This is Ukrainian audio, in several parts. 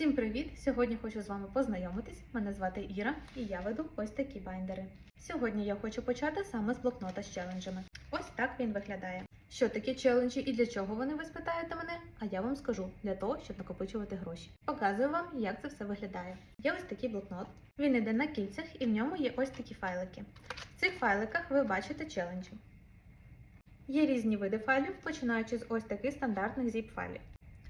Всім привіт! Сьогодні хочу з вами познайомитись. Мене звати Іра і я веду ось такі байндери. Сьогодні я хочу почати саме з блокнота з челенджами. Ось так він виглядає. Що такі челенджі і для чого вони ви спитаєте мене? А я вам скажу для того, щоб накопичувати гроші. Показую вам, як це все виглядає. Є ось такий блокнот. Він іде на кільцях і в ньому є ось такі файлики. В цих файликах ви бачите челенджі. Є різні види файлів, починаючи з ось таких стандартних zip файлів.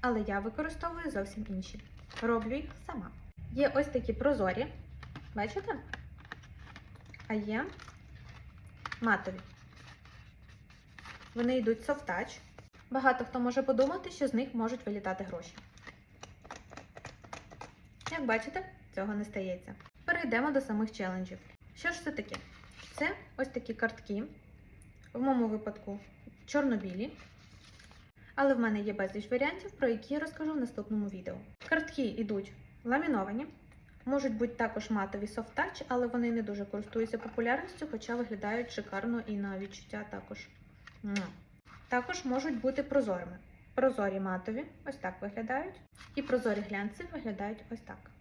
Але я використовую зовсім інші. Роблю їх сама. Є ось такі прозорі, бачите? А є матові. Вони йдуть touch. Багато хто може подумати, що з них можуть вилітати гроші. Як бачите, цього не стається. Перейдемо до самих челенджів. Що ж це таке? Це ось такі картки, в моєму випадку чорно-білі. Але в мене є безліч варіантів, про які я розкажу в наступному відео. Картки йдуть ламіновані, можуть бути також матові touch, але вони не дуже користуються популярністю, хоча виглядають шикарно і на відчуття також. Також можуть бути прозорими. Прозорі матові, ось так виглядають. І прозорі глянці виглядають ось так.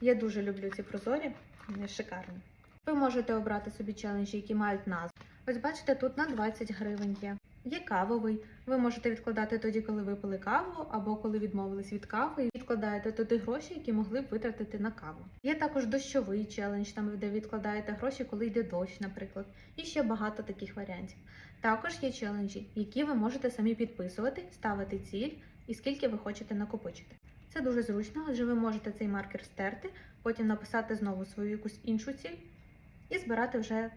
Я дуже люблю ці прозорі, вони шикарні. Ви можете обрати собі челенджі, які мають назву. Ось бачите, тут на 20 гривень є. Є кавовий. Ви можете відкладати тоді, коли ви пили каву, або коли відмовились від кави, і відкладаєте туди гроші, які могли б витратити на каву. Є також дощовий челендж, там де відкладаєте гроші, коли йде дощ, наприклад. І ще багато таких варіантів. Також є челенджі, які ви можете самі підписувати, ставити ціль і скільки ви хочете накопичити. Це дуже зручно, адже ви можете цей маркер стерти, потім написати знову свою якусь іншу ціль і збирати вже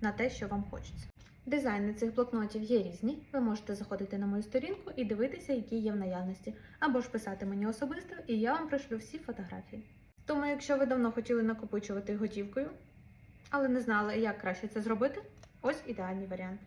на те, що вам хочеться. Дизайни цих блокнотів є різні. Ви можете заходити на мою сторінку і дивитися, які є в наявності, або ж писати мені особисто, і я вам пришлю всі фотографії. Тому, якщо ви давно хотіли накопичувати готівкою, але не знали, як краще це зробити, ось ідеальний варіант.